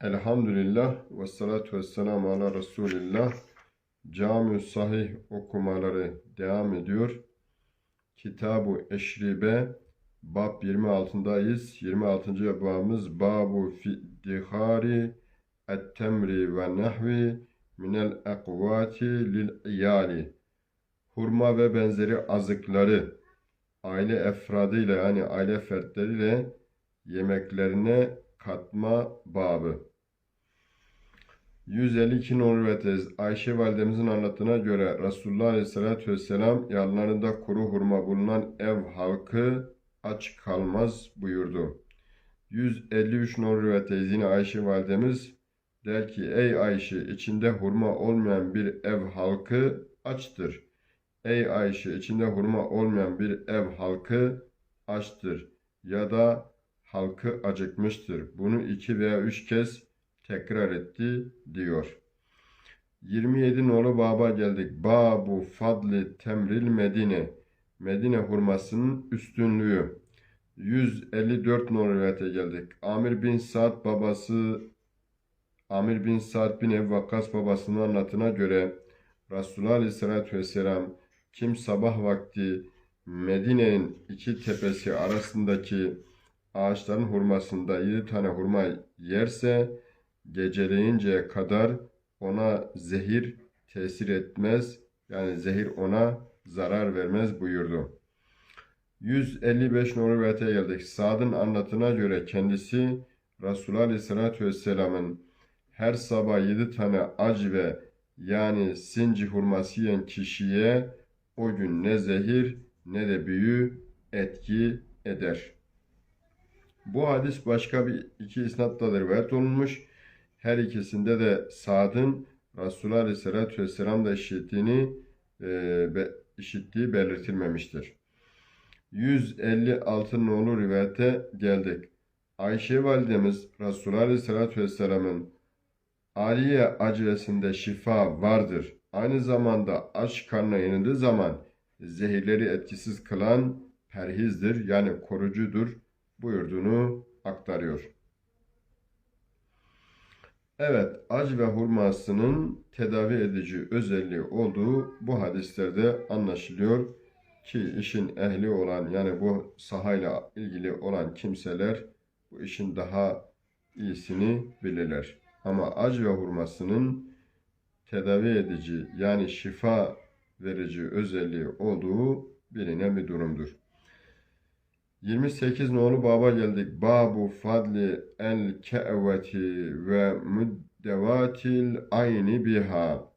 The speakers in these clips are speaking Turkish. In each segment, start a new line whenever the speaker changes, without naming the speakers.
Elhamdülillah ve salatu ve selamu ala Resulillah. Cami Sahih okumaları devam ediyor. Kitab-ı Eşribe Bab 26'dayız. 26. babımız Babu Fiddihari Et-Temri ve Nehvi Minel Ekvati Lil İyali Hurma ve benzeri azıkları aile efradıyla yani aile fertleriyle yemeklerine katma babı. 152 numaralı ve tez Ayşe validemizin anlattığına göre Resulullah Aleyhisselatü Vesselam yanlarında kuru hurma bulunan ev halkı aç kalmaz buyurdu. 153 numaralı ve tez yine Ayşe validemiz der ki ey Ayşe içinde hurma olmayan bir ev halkı açtır. Ey Ayşe içinde hurma olmayan bir ev halkı açtır ya da halkı acıkmıştır. Bunu iki veya üç kez tekrar etti diyor. 27 nolu baba geldik. Babu fadli temril Medine. Medine hurmasının üstünlüğü. 154 nolu rivayete geldik. Amir bin Sa'd babası Amir bin Sa'd bin Ebu Vakkas babasının anlatına göre Resulullah Aleyhisselatü Vesselam kim sabah vakti Medine'nin iki tepesi arasındaki ağaçların hurmasında yedi tane hurma yerse geceleyinceye kadar ona zehir tesir etmez. Yani zehir ona zarar vermez buyurdu. 155 numaralı rivayete geldik. Sad'ın anlatına göre kendisi Resulullah Aleyhisselatü Vesselam'ın her sabah yedi tane ac ve yani sinci hurması yiyen kişiye o gün ne zehir ne de büyü etki eder. Bu hadis başka bir iki isnatla da rivayet olunmuş. Her ikisinde de Sa'd'ın Resulullah Aleyhisselatü Vesselam da işittiğini e, be, işittiği belirtilmemiştir. 156 nolu rivayete geldik. Ayşe validemiz Resulullah Aleyhisselatü Vesselam'ın Aliye acilesinde şifa vardır. Aynı zamanda aç karnına yenildiği zaman zehirleri etkisiz kılan perhizdir yani korucudur buyurduğunu aktarıyor. Evet, ac ve hurmasının tedavi edici özelliği olduğu bu hadislerde anlaşılıyor ki işin ehli olan yani bu sahayla ilgili olan kimseler bu işin daha iyisini bilirler. Ama ac ve hurmasının tedavi edici yani şifa verici özelliği olduğu bilinen bir durumdur. 28 nolu baba geldik. Babu fadli el ke'veti ve müddevatil ayni biha.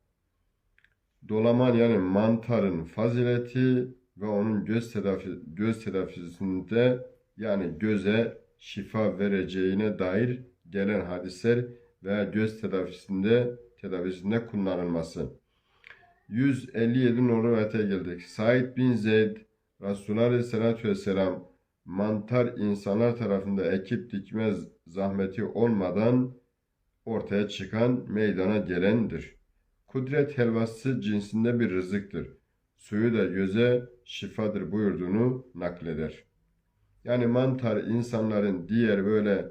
Dolaman yani mantarın fazileti ve onun göz, telafi, göz telafisinde yani göze şifa vereceğine dair gelen hadisler veya göz telafisinde tedavisinde kullanılması. 157 nolu rivayete geldik. Said bin Zeyd Resulullah Aleyhisselatü Vesselam mantar insanlar tarafında ekip dikmez zahmeti olmadan ortaya çıkan meydana gelendir. Kudret helvası cinsinde bir rızıktır. Suyu da göze şifadır buyurduğunu nakleder. Yani mantar insanların diğer böyle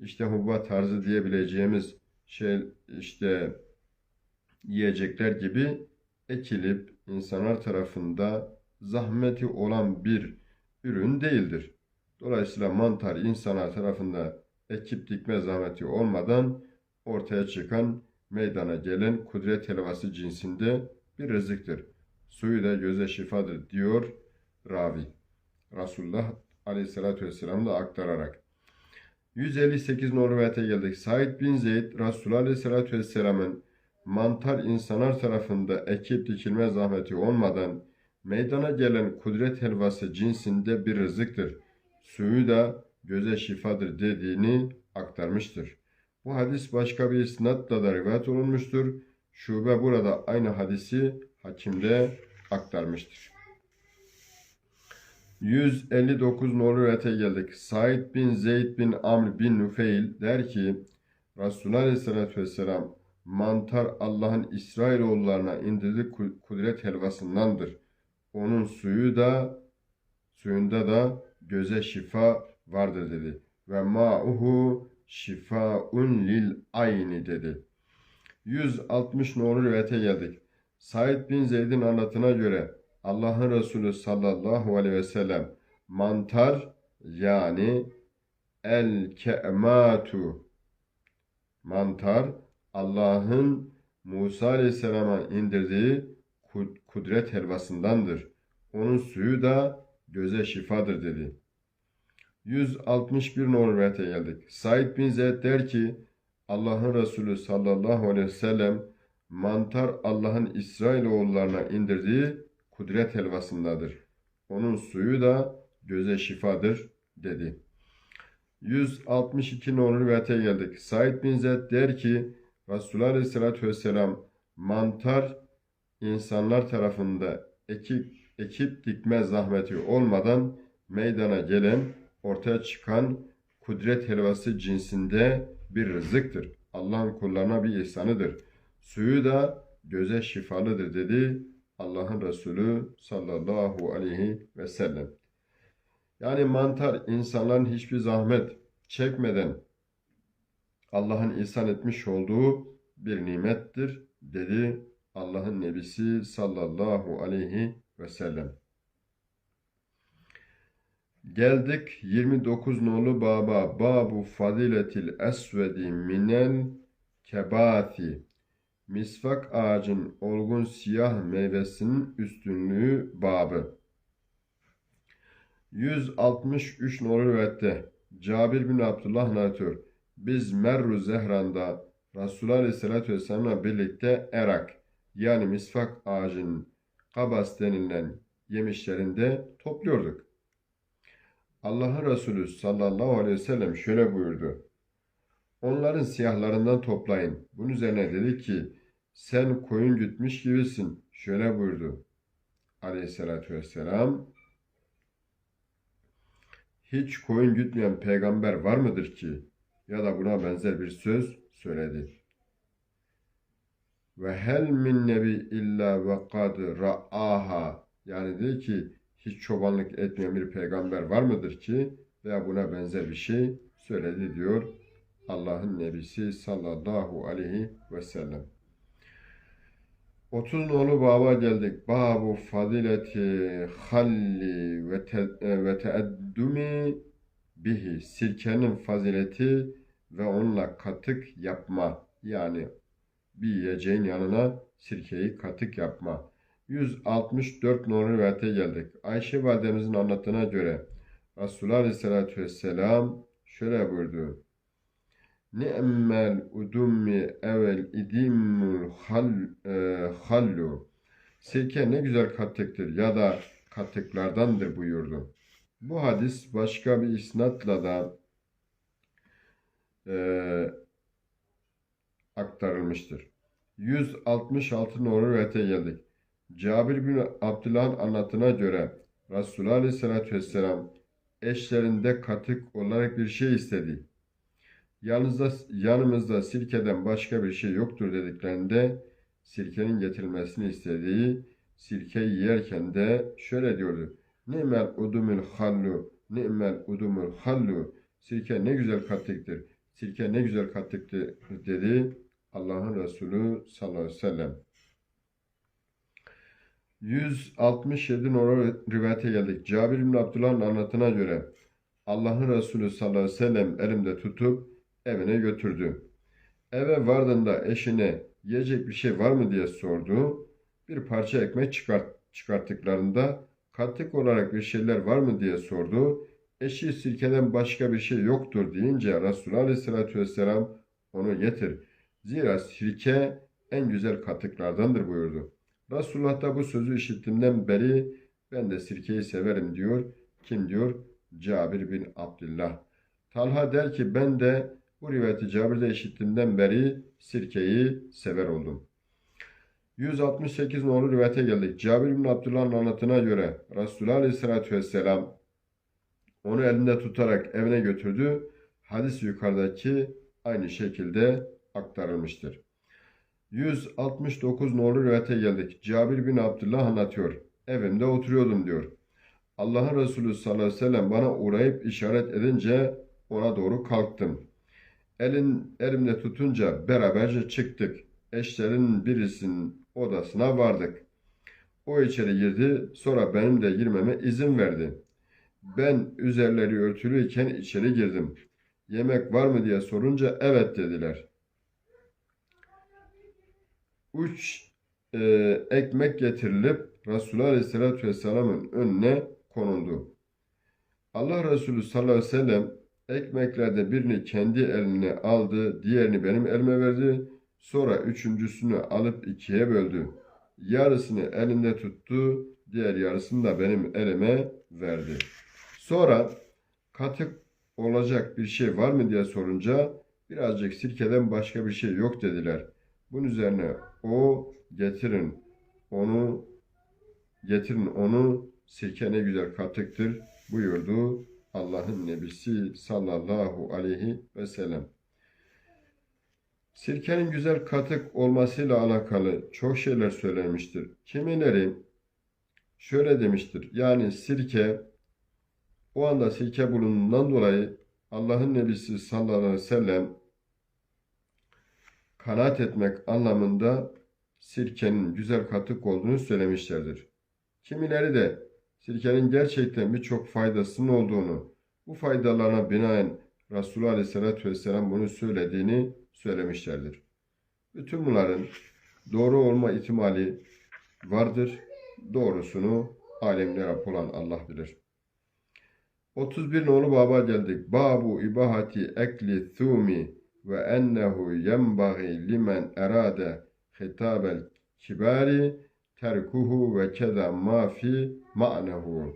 işte hubba tarzı diyebileceğimiz şey işte yiyecekler gibi ekilip insanlar tarafında zahmeti olan bir ürün değildir. Dolayısıyla mantar insanlar tarafında ekip dikme zahmeti olmadan ortaya çıkan meydana gelen kudret helvası cinsinde bir rızıktır. Suyu da göze şifadır diyor ravi. Resulullah aleyhissalatü vesselam da aktararak. 158 rivayete geldik. Said bin Zeyd Resulullah aleyhissalatü vesselamın mantar insanlar tarafında ekip dikilme zahmeti olmadan meydana gelen kudret helvası cinsinde bir rızıktır. Suyu da göze şifadır dediğini aktarmıştır. Bu hadis başka bir isnatla da rivayet olunmuştur. Şube burada aynı hadisi hakimde aktarmıştır. 159 nolu rivayete geldik. Said bin Zeyd bin Amr bin Nufeil der ki Resulullah Aleyhisselatü Vesselam mantar Allah'ın İsrailoğullarına indirdiği kudret helvasındandır. Onun suyu da suyunda da göze şifa vardır dedi. Ve ma'uhu şifaun lil ayni dedi. 160 nolu rivayete geldik. Said bin Zeyd'in anlatına göre Allah'ın Resulü sallallahu aleyhi ve sellem mantar yani el ke'matu mantar Allah'ın Musa aleyhisselama indirdiği kudret helvasındandır. Onun suyu da göze şifadır dedi. 161 numaralı rivayete geldik. Said bin Zeyd der ki Allah'ın Resulü sallallahu aleyhi ve sellem mantar Allah'ın İsrailoğullarına indirdiği kudret helvasındadır. Onun suyu da göze şifadır dedi. 162 numaralı rivayete geldik. Said bin Zeyd der ki Resulullah Aleyhisselatü Vesselam mantar insanlar tarafında ekip, ekip dikme zahmeti olmadan meydana gelen, ortaya çıkan kudret helvası cinsinde bir rızıktır. Allah'ın kullarına bir ihsanıdır. Suyu da göze şifalıdır dedi Allah'ın Resulü sallallahu aleyhi ve sellem. Yani mantar insanların hiçbir zahmet çekmeden Allah'ın ihsan etmiş olduğu bir nimettir dedi Allah'ın Nebisi sallallahu aleyhi ve sellem. Geldik 29 nolu baba. Babu fadiletil esvedi minel kebati. Misvak ağacın olgun siyah meyvesinin üstünlüğü babı. 163 nolu rivayette Cabir bin Abdullah anlatıyor. Biz Merru Zehran'da Resulullah Aleyhisselatü Vesselam'la birlikte erak yani misvak ağacının kabas denilen yemişlerinde topluyorduk. Allah'ın Resulü sallallahu aleyhi ve sellem şöyle buyurdu. Onların siyahlarından toplayın. Bunun üzerine dedi ki sen koyun gütmüş gibisin. Şöyle buyurdu. Aleyhissalatü vesselam hiç koyun gütmeyen peygamber var mıdır ki? Ya da buna benzer bir söz söyledi. Ve hel min nebi illa ve kad ra'aha yani dedi ki hiç çobanlık etmeyen bir peygamber var mıdır ki veya buna benzer bir şey söyledi diyor Allah'ın Nebisi sallallahu aleyhi ve sellem. 30 nolu baba geldik. Babu fadileti halli ve, te, ve teeddumi bihi. Sirkenin fazileti ve onunla katık yapma. Yani bir yiyeceğin yanına sirkeyi katık yapma. 164 nolu rivayete geldik. Ayşe validemizin anlattığına göre Resulullah Aleyhisselatü Vesselam şöyle buyurdu. Ni'mel udummi evel idimul hal, e, hallu. Sirke ne güzel katıktır ya da katıklardandır buyurdu. Bu hadis başka bir isnatla da e, aktarılmıştır. 166 numaralı rivayete geldik. Cabir bin Abdullah'ın anlatına göre Resulullah Aleyhisselatü Vesselam eşlerinde katık olarak bir şey istedi. Yanınızda, yanımızda sirkeden başka bir şey yoktur dediklerinde sirkenin getirilmesini istediği sirkeyi yerken de şöyle diyordu. Ni'mel udumul hallu, ni'mel udumul hallu. Sirke ne güzel kattıktır. Sirke ne güzel kattıktır dedi Allah'ın Resulü sallallahu aleyhi ve sellem. 167 numaralı rivayete geldik. Cabir bin Abdullah'ın anlatına göre Allah'ın Resulü sallallahu aleyhi ve sellem elimde tutup evine götürdü. Eve vardığında eşine yiyecek bir şey var mı diye sordu. Bir parça ekmek çıkart, çıkarttıklarında katık olarak bir şeyler var mı diye sordu. Eşi sirkeden başka bir şey yoktur deyince Resulullah Aleyhisselatü Vesselam onu getir. Zira sirke en güzel katıklardandır buyurdu. Resulullah da bu sözü işittiğimden beri ben de sirkeyi severim diyor. Kim diyor? Cabir bin Abdullah. Talha der ki ben de bu rivayeti Cabir'de işittiğimden beri sirkeyi sever oldum. 168 nolu rivayete geldik. Cabir bin Abdullah'ın anlatına göre Resulullah Aleyhisselatü Vesselam onu elinde tutarak evine götürdü. Hadis yukarıdaki aynı şekilde aktarılmıştır. 169 nolu rivayete geldik. Cabir bin Abdullah anlatıyor. Evimde oturuyordum diyor. Allah'ın Resulü sallallahu aleyhi ve sellem bana uğrayıp işaret edince ona doğru kalktım. Elin elimde tutunca beraberce çıktık. Eşlerin birisinin odasına vardık. O içeri girdi, sonra benim de girmeme izin verdi. Ben üzerleri örtülüyken içeri girdim. Yemek var mı diye sorunca evet dediler. Üç e, ekmek getirilip Resulullah Aleyhisselatü Vesselam'ın önüne konuldu. Allah Resulü sallallahu aleyhi ve sellem ekmeklerde birini kendi eline aldı, diğerini benim elime verdi. Sonra üçüncüsünü alıp ikiye böldü. Yarısını elinde tuttu, diğer yarısını da benim elime verdi. Sonra katık olacak bir şey var mı diye sorunca birazcık sirkeden başka bir şey yok dediler. Bunun üzerine o getirin onu getirin onu sirke ne güzel katıktır buyurdu Allah'ın Nebisi sallallahu aleyhi ve sellem. Sirkenin güzel katık olmasıyla alakalı çok şeyler söylenmiştir. Kimileri şöyle demiştir. Yani sirke o anda sirke bulunduğundan dolayı Allah'ın Nebisi sallallahu aleyhi ve sellem kanaat etmek anlamında sirkenin güzel katık olduğunu söylemişlerdir. Kimileri de sirkenin gerçekten birçok faydasının olduğunu, bu faydalarına binaen Resulullah Aleyhisselatü Vesselam bunu söylediğini söylemişlerdir. Bütün bunların doğru olma ihtimali vardır. Doğrusunu alemde Rab olan Allah bilir. 31 nolu baba geldik. Babu ibahati ekli thumi ve ennehu yenbaghi limen erade hitabel kibari terkuhu ve keda ma fi ma'nehu.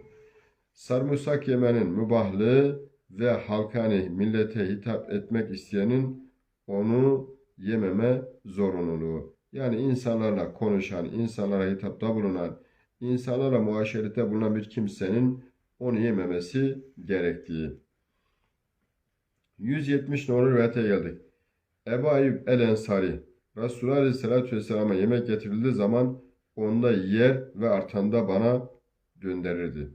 Sarımsak yemenin mübahlığı ve halkani millete hitap etmek isteyenin onu yememe zorunluluğu. Yani insanlarla konuşan, insanlara hitapta bulunan, insanlara muaşerete bulunan bir kimsenin onu yememesi gerektiği. 170 numaralı rivayete geldik. Ebu Ayyub el Ensari Resulullah Aleyhisselatü Vesselam'a yemek getirildiği zaman onda yer ve artanda bana gönderirdi.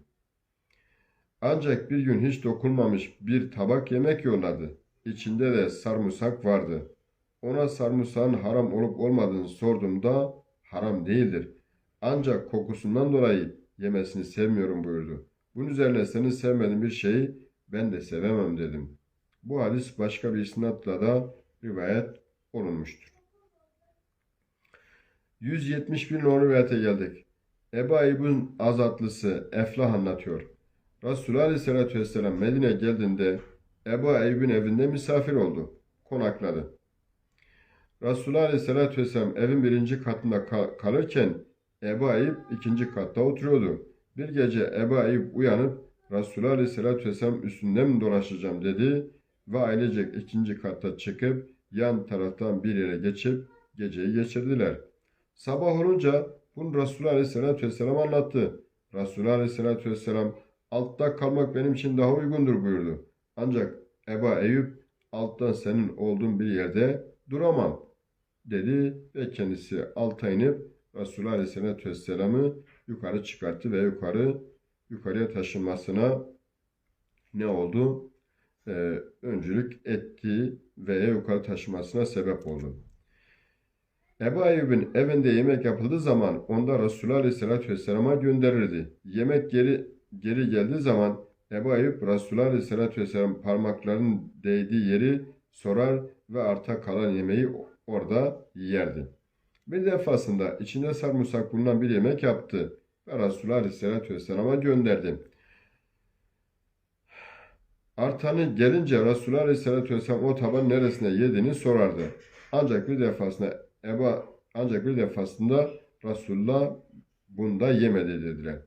Ancak bir gün hiç dokunmamış bir tabak yemek yolladı. İçinde de sarımsak vardı. Ona sarımsağın haram olup olmadığını sorduğumda haram değildir. Ancak kokusundan dolayı yemesini sevmiyorum buyurdu. Bunun üzerine senin sevmediğin bir şeyi ben de sevemem dedim. Bu hadis başka bir isnatla da rivayet olunmuştur. 171 numaralı rivayete geldik. Ebu Ayyub'un azatlısı Eflah anlatıyor. Resulullah Aleyhisselatü Vesselam Medine geldiğinde Ebu Ayyub'un evinde misafir oldu. Konakladı. Resulullah Aleyhisselatü Vesselam evin birinci katında kalırken Ebu Ayyub ikinci katta oturuyordu. Bir gece Ebu Ayyub uyanıp Resulullah Aleyhisselatü Vesselam üstünde mi dolaşacağım dedi ve ailecek ikinci katta çıkıp yan taraftan bir yere geçip geceyi geçirdiler. Sabah olunca bunu Resulullah Aleyhisselatü Vesselam anlattı. Resulullah Aleyhisselatü Vesselam altta kalmak benim için daha uygundur buyurdu. Ancak Eba Eyüp alttan senin olduğun bir yerde duramam dedi ve kendisi alta inip Resulullah Aleyhisselatü Vesselam'ı yukarı çıkarttı ve yukarı yukarıya taşınmasına ne oldu? Ee, öncülük etti ve yukarı taşımasına sebep oldu. Ebu Ayyub'un evinde yemek yapıldığı zaman onda Resulullah Aleyhisselatü Vesselam'a gönderirdi. Yemek geri, geri geldiği zaman Ebu Ayyub Resulullah Aleyhisselatü Vesselam parmaklarının değdiği yeri sorar ve arta kalan yemeği orada yerdi. Bir defasında içinde sarımsak bulunan bir yemek yaptı ve Resulullah Aleyhisselatü Vesselam'a gönderdi. Artanı gelince Resulullah Aleyhisselatü Vesselam o taban neresine yediğini sorardı. Ancak bir defasında Eba ancak bir defasında Resulullah bunda yemedi dediler.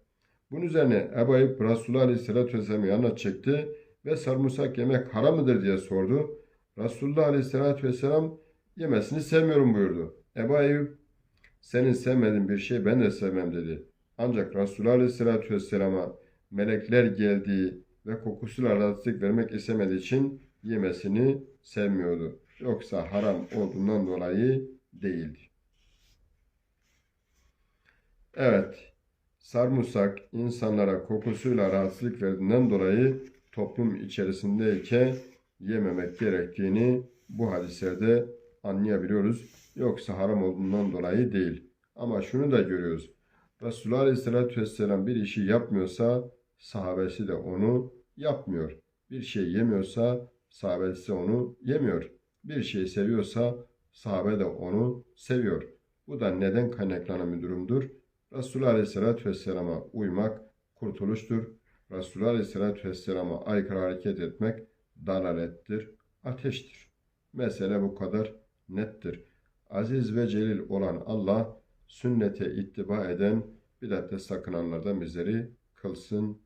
Bunun üzerine Ebu Ayyub Resulullah Aleyhisselatü Vesselam'ı yanına çekti ve sarımsak yemek haram mıdır diye sordu. Resulullah Aleyhisselatü Vesselam yemesini sevmiyorum buyurdu. Ebu Ayyub senin sevmediğin bir şey ben de sevmem dedi. Ancak Resulullah Aleyhisselatü Vesselam'a melekler geldiği ve kokusuyla rahatsızlık vermek istemediği için yemesini sevmiyordu. Yoksa haram olduğundan dolayı değildi. Evet, sarımsak insanlara kokusuyla rahatsızlık verdiğinden dolayı toplum içerisindeyken yememek gerektiğini bu hadislerde anlayabiliyoruz. Yoksa haram olduğundan dolayı değil. Ama şunu da görüyoruz. Resulullah Aleyhisselatü Vesselam bir işi yapmıyorsa sahabesi de onu yapmıyor. Bir şey yemiyorsa sahabesi onu yemiyor. Bir şey seviyorsa sahabe de onu seviyor. Bu da neden kaynaklanan bir durumdur? Resulullah Aleyhisselatü Vesselam'a uymak kurtuluştur. Resulullah Aleyhisselatü Vesselam'a aykırı hareket etmek dalalettir, ateştir. Mesele bu kadar nettir. Aziz ve celil olan Allah sünnete ittiba eden bidatte sakınanlardan bizleri kılsın.